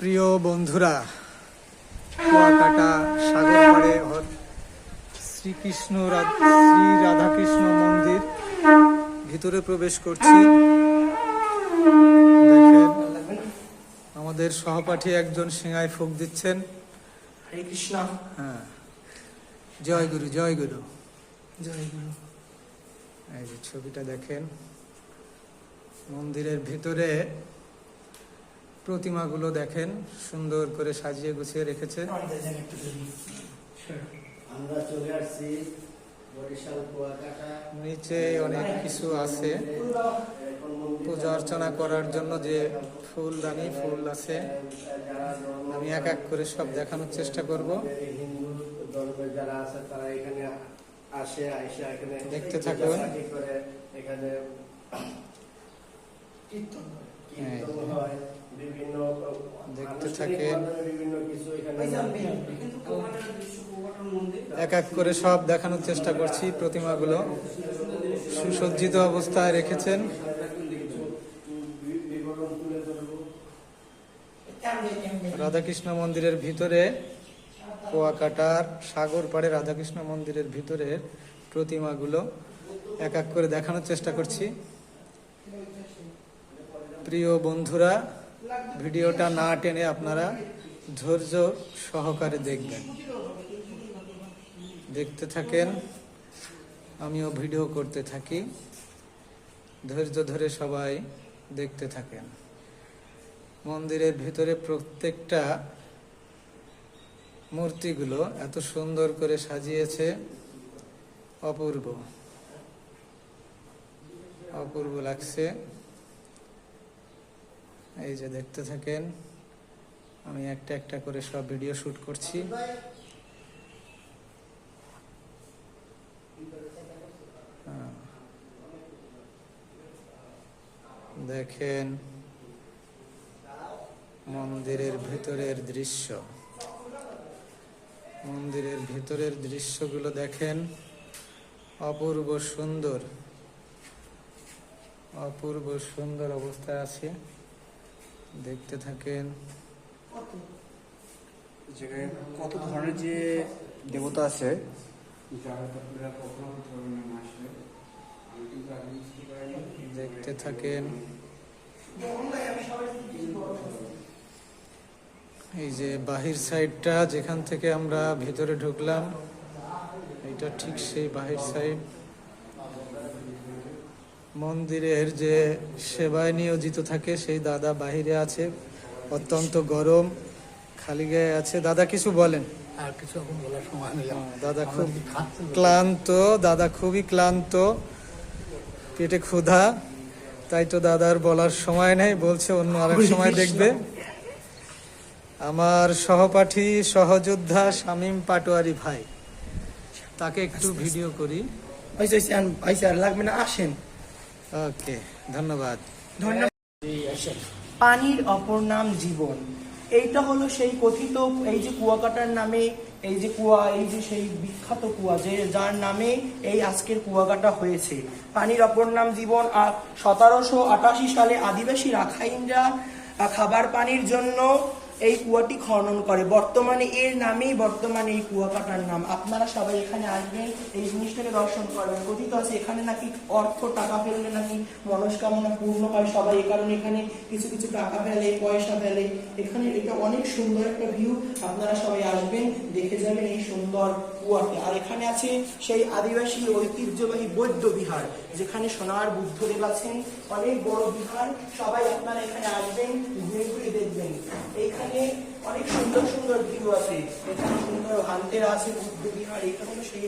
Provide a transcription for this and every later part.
প্রিয় বন্ধুরা কুয়াকাটা সাগর পাড়ে শ্রীকৃষ্ণ শ্রী রাধাকৃষ্ণ মন্দির ভিতরে প্রবেশ করছি। দেখেন আমাদের সহপাঠী একজন সিংহায় ফুক দিচ্ছেন। হরে কৃষ্ণ। হ্যাঁ। জয় গুরু জয় গুরু। জয় গুরু। এই যে ছবিটা দেখেন মন্দিরের ভিতরে প্রতিমাগুলো দেখেন সুন্দর করে সাজিয়ে গুছিয়ে রেখেছে। আমরা চলে আসছি নিচে অনেক কিছু আছে। পূজা অর্চনা করার জন্য যে ফুলদানি ফুল আছে আমি এক এক করে সব দেখানোর চেষ্টা করব। হিন্দু ধর্মের যারা আছে তারা এখানে আসে আইসা এখানে দেখতে থাকুন। এখানে কীর্তন হয় বিভিন্ন দেখতে থাকেন। এক এক করে সব দেখানোর চেষ্টা করছি প্রতিমাগুলো সুসজ্জিত অবস্থায় রেখেছেন? রাধাকৃষ্ণ মন্দিরের ভিতরে কুয়াকাটার সাগর পাড়ে রাধাকৃষ্ণ মন্দিরের ভিতরে প্রতিমাগুলো এক এক করে দেখানোর চেষ্টা করছি প্রিয় বন্ধুরা ভিডিওটা না টেনে আপনারা ধৈর্য সহকারে দেখবেন। দেখতে থাকেন, আমিও ভিডিও করতে থাকি। ধৈর্য ধরে সবাই দেখতে থাকেন। মন্দিরের ভিতরে প্রত্যেকটা মূর্তিগুলো এত সুন্দর করে সাজিয়েছে, অপূর্ব। অপূর্ব লাগছে। এই যে দেখতে থাকেন, আমি একটা একটা করে সব ভিডিও শুট করছি। হ্যাঁ। দেখেন, মন্দিরের ভিতরের দৃশ্য। মন্দিরের ভেতরের দৃশ্যগুলো দেখেন, অপূর্ব সুন্দর। অপূর্ব সুন্দর অবস্থায় আছে। দেখতে থাকেন। জায়গায় কত ধরনের যে দেবতা আছে দেখতে থাকেন। এই যে বাহির সাইডটা যেখান থেকে আমরা ভিতরে ঢুকলাম এটা ঠিক সেই বাহির সাইড। মন্দিরের যে সেবায় নিয়োজিত থাকে সেই দাদা বাহিরে আছে অত্যন্ত গরম খালি গায়ে আছে। দাদা কিছু বলেন। আর কিছু এখন বলার সময় নেই। আমার। দাদা খুব। ক্লান্ত দাদা খুবই ক্লান্ত পেটে ক্ষুধা তাই তো দাদার বলার সময় নেই বলছে অন্য আরেক সময় দেখবে। আমার সহপাঠী সহযোদ্ধা শামীম পাটোয়ারি ভাই তাকে একটু ভিডিও করি। আন- ওই যে, আর লাগবে না আসেন। ওকে, ধন্যবাদ। পানির অপর নাম জীবন। এইটা হলো সেই কথিত এই যে কুয়াকাটার নামে, এই যে কুয়া, এই যে সেই বিখ্যাত কুয়া, যে যার নামে এই আজকের কুয়াকাটা হয়েছে। পানির অপর নাম জীবন, আর সতেরোশো আটাশি সালে আদিবাসী রাখাইনরা খাবার পানির জন্য এই কুয়াটি খনন করে। বর্তমানে এর নামেই বর্তমানে এই কুয়াকাটার নাম। আপনারা সবাই এখানে আসবেন, এই জিনিসটাকে দর্শন করবেন। কথিত আছে, এখানে নাকি অর্থ টাকা ফেললে নাকি মনস্কামনা পূর্ণ হয় সবাই। এ কারণে এখানে কিছু কিছু টাকা ফেলে, পয়সা ফেলে। এখানে এটা অনেক সুন্দর একটা ভিউ আপনারা সবাই আসবেন, দেখে যাবেন এই সুন্দর কুয়াতে আর এখানে আছে সেই আদিবাসী ঐতিহ্যবাহী বৌদ্ধ বিহার, যেখানে সোনার বুদ্ধদেব আছেন অনেক বড় বিহার, সবাই আপনারা এখানে আসবেন, ঘুরে ঘুরে দেখবেন। এইখানে অনেক সুন্দর সুন্দর ভিউ আছে। এখানে সুন্দর হান্তেরা আছে বুদ্ধ বিহার হলো সেই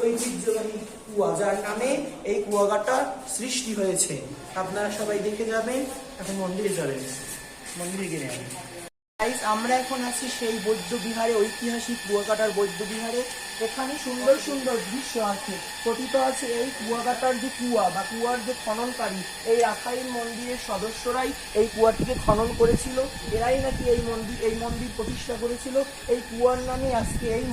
ঐতিহ্যবাহী কুয়া, যার নামে এই কুয়াকাটা সৃষ্টি হয়েছে। আপনারা সবাই দেখে যাবেন, এখন মন্দিরে যাবেন মন্দিরে গিয়ে Guys, আমরা এখন আছি সেই বৌদ্ধ বিহারে ঐতিহাসিক কুয়াকাটার বৌদ্ধ বিহারে। এখানে সুন্দর সুন্দর দৃশ্য আছে। কথিত আছে এই কুয়াকাটার যে কুয়া বা কুয়ার যে খননকারী এই রাখাইন মন্দিরের সদস্যরাই এই কুয়াটিকে খনন করেছিল। এরাই নাকি এই মন্দির এই মন্দির প্রতিষ্ঠা করেছিল। এই কুয়ার নামে আজকে এই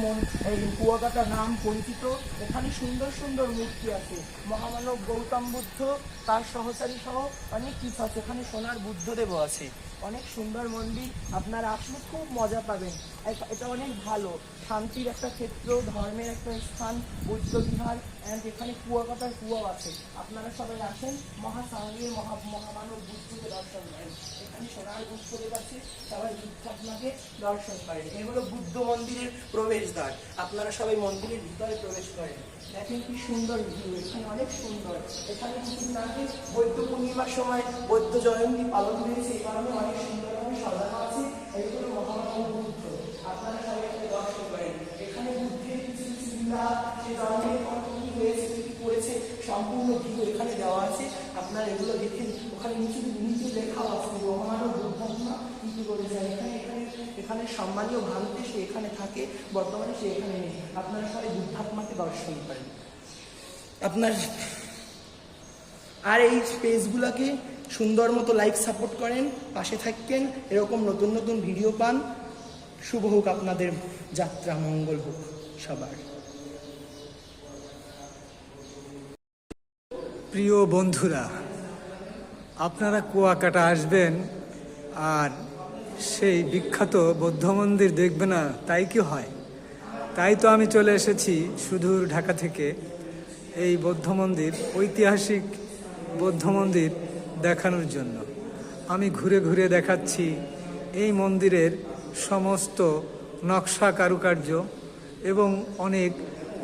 এই কুয়াকাটার নাম পরিচিত। এখানে সুন্দর সুন্দর মূর্তি আছে। মহামানব গৌতম বুদ্ধ তার সহচারী সহ অনেক কিছু আছে। এখানে সোনার বুদ্ধদেবও আছে। অনেক সুন্দর মন্দির, আপনারা আপনি খুব মজা পাবেন। এটা- অনেক ভালো। শান্তির একটা ক্ষেত্র, ধর্মের একটা স্থান বৌদ্ধ বিহার অ্যান্ড এখানে কুয়াকাটার কুয়াও আছে। আপনারা সবাই আসেন মহাসাগরীয় মহা মহামানব বুদ্ধকে দর্শন করেন এখানে সোনার বুদ্ধদেব আছে, সবাই বুদ্ধ আপনাকে দর্শন করেন। এই হলো বুদ্ধ মন্দিরের প্রবেশদ্বার। আপনারা সবাই মন্দিরের ভিতরে প্রবেশ করেন। দেখেন কি সুন্দর ভিউ এখানে অনেক সুন্দর। এখানে কিছুদিন আগে বৌদ্ধ পূর্ণিমার সময় বৌদ্ধ জয়ন্তী পালন হয়েছে, এই কারণে অনেক সুন্দরভাবে সাজানো আছে। এইগুলো সম্পূর্ণ ভিডিও এখানে দেওয়া আছে। আপনারা এগুলো দেখেন, ওখানে নিচে নিচে লেখা আছে মহামানব বুদ্ধাত্মা কি কি করে যায়, এখানে এখানে এখানে সম্মানীয় ভারতে সে এখানে থাকে, বর্তমানে সে এখানে নেই। আপনারা সবাই বুদ্ধাত্মাকে দর্শন করেন। আপনার আর এই স্পেসগুলোকে সুন্দর মতো লাইক সাপোর্ট করেন, পাশে থাকবেন এরকম নতুন নতুন ভিডিও পান। শুভ হোক আপনাদের যাত্রা, মঙ্গল হোক সবার। প্রিয় বন্ধুরা, আপনারা কুয়াকাটা আসবেন আর সেই বিখ্যাত বৌদ্ধ মন্দির দেখবে না, তাই কি হয়? তাই তো আমি চলে এসেছি সুদূর ঢাকা থেকে। এই বৌদ্ধ মন্দির, ঐতিহাসিক বৌদ্ধ মন্দির দেখানোর জন্য। আমি ঘুরে ঘুরে দেখাচ্ছি এই মন্দিরের সমস্ত নকশা কারুকার্য এবং অনেক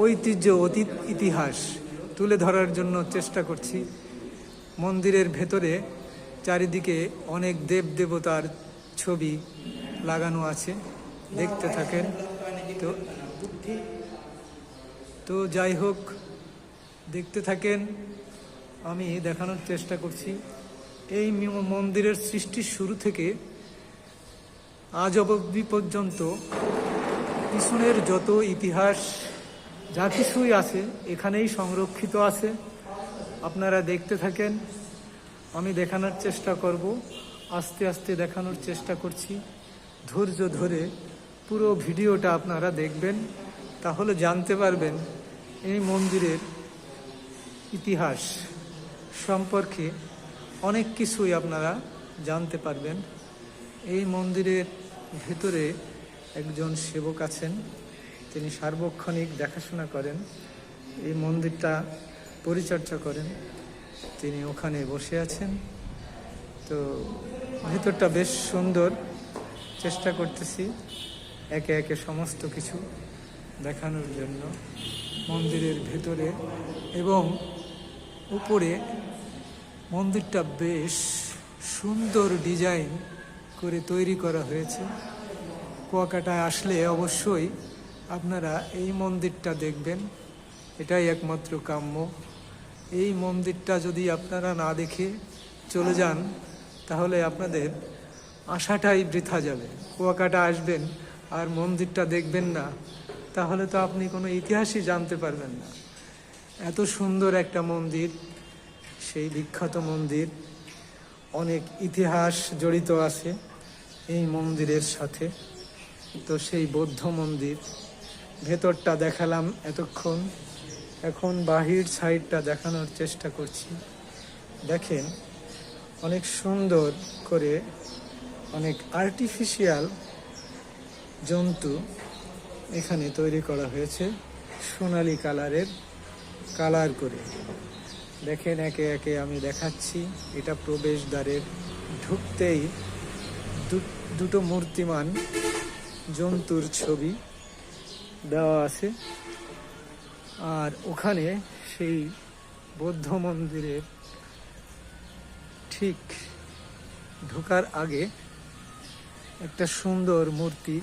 ঐতিহ্য অতীত ইতিহাস। তুলে ধরার জন্য চেষ্টা করছি। মন্দিরের ভেতরে চারিদিকে অনেক দেব দেবতার ছবি লাগানো আছে, দেখতে থাকেন। তো তো যাই হোক, দেখতে থাকেন, আমি দেখানোর চেষ্টা করছি। এই মন্দিরের সৃষ্টির শুরু থেকে আজ অবধি পর্যন্ত পিছনের যত ইতিহাস যা কিছুই আছে, এখানেই সংরক্ষিত আছে। আপনারা দেখতে থাকেন, আমি দেখানোর চেষ্টা করব, আস্তে আস্তে দেখানোর চেষ্টা করছি। ধৈর্য ধরে পুরো ভিডিওটা আপনারা দেখবেন, তাহলে জানতে পারবেন এই মন্দিরের ইতিহাস সম্পর্কে অনেক কিছুই আপনারা জানতে পারবেন। এই মন্দিরের ভেতরে একজন সেবক আছেন। তিনি সার্বক্ষণিক দেখাশোনা করেন, এই মন্দিরটা পরিচর্যা করেন। তিনি ওখানে বসে আছেন। তো ভেতরটা বেশ সুন্দর, চেষ্টা করতেছি একে একে সমস্ত কিছু দেখানোর জন্য। মন্দিরের ভেতরে এবং উপরে মন্দিরটা বেশ সুন্দর ডিজাইন করে তৈরি করা হয়েছে। কুয়াকাটায় আসলে অবশ্যই আপনারা এই মন্দিরটা দেখবেন। এটাই একমাত্র কাম্য। এই মন্দিরটা যদি আপনারা না দেখে চলে যান, তাহলে আপনাদের আশাটাই বৃথা যাবে। কুয়াকাটা আসবেন আর মন্দিরটা দেখবেন না, তাহলে তো আপনি কোনো ইতিহাসই জানতে পারবেন না। এত সুন্দর একটা মন্দির, সেই বিখ্যাত মন্দির। অনেক ইতিহাস জড়িত আছে এই মন্দিরের সাথে। তো সেই বৌদ্ধ মন্দির ভেতরটা দেখালাম এতক্ষণ। এখন বাহির সাইডটা দেখানোর চেষ্টা করছি। দেখেন, অনেক সুন্দর করে অনেক আর্টিফিশিয়াল জন্তু এখানে তৈরি করা হয়েছে সোনালি কালারের কালার করে। দেখেন, একে একে আমি দেখাচ্ছি। এটা প্রবেশদ্বারের ঢুকতেই দুটো মূর্তিমান জন্তুর ছবি। দেওয়া আছে। আর ওখানে সেই বৌদ্ধ মন্দিরের ঠিক ঢোকার আগে একটা সুন্দর মূর্তি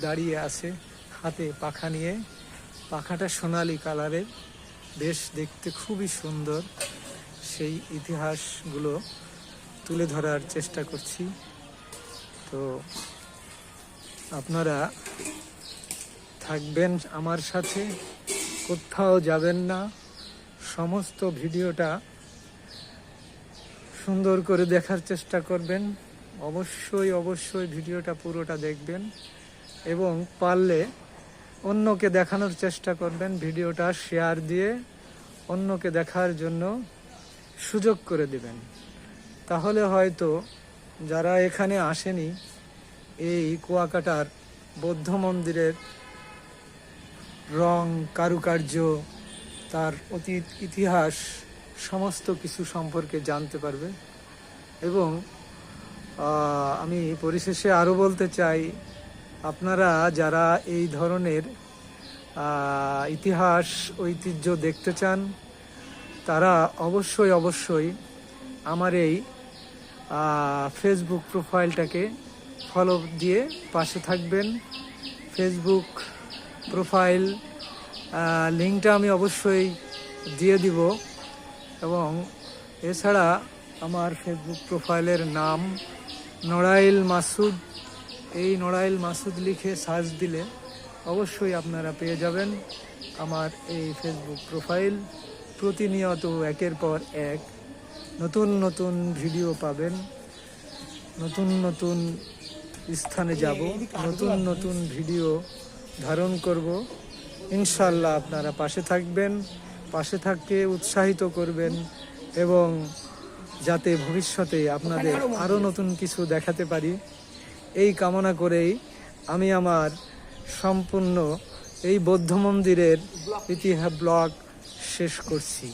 দাঁড়িয়ে আছে হাতে পাখা নিয়ে। পাখাটা সোনালি কালারের। বেশ দেখতে খুবই সুন্দর। সেই ইতিহাসগুলো তুলে ধরার চেষ্টা করছি। তো আপনারা থাকবেন আমার সাথে, কোথাও যাবেন না। সমস্ত ভিডিওটা সুন্দর করে দেখার চেষ্টা করবেন। অবশ্যই অবশ্যই ভিডিওটা পুরোটা দেখবেন এবং পারলে অন্যকে দেখানোর চেষ্টা করবেন, ভিডিওটা শেয়ার দিয়ে অন্যকে দেখার জন্য সুযোগ করে দিবেন। তাহলে হয়তো যারা এখানে আসেনি, এই কুয়াকাটার বৌদ্ধ মন্দিরের রং, কারুকার্য, তার অতীত, ইতিহাস, সমস্ত কিছু সম্পর্কে জানতে পারবে। এবং আমি পরিশেষে আরও বলতে চাই, আপনারা যারা এই ধরনের ইতিহাস, ঐতিহ্য দেখতে চান, তারা অবশ্যই অবশ্যই আমার এই ফেসবুক প্রোফাইলটাকে ফলো দিয়ে পাশে থাকবেন। ফেসবুক প্রোফাইল লিঙ্কটা আমি অবশ্যই দিয়ে দিব এবং এছাড়া আমার ফেসবুক প্রোফাইলের নাম নড়াইল মাসুদ। এই নড়াইল মাসুদ লিখে সার্চ দিলে অবশ্যই আপনারা পেয়ে যাবেন আমার এই ফেসবুক প্রোফাইল প্রতিনিয়ত একের পর এক নতুন নতুন ভিডিও পাবেন, নতুন নতুন স্থানে যাব, নতুন নতুন ভিডিও ধারণ করব। ইনশাল্লাহ আপনারা পাশে থাকবেন, পাশে থাকতে উৎসাহিত করবেন এবং যাতে ভবিষ্যতে আপনাদের আরও নতুন কিছু দেখাতে পারি। এই কামনা করেই আমি আমার সম্পূর্ণ এই বৌদ্ধ মন্দিরের ইতিহাস ব্লগ শেষ করছি।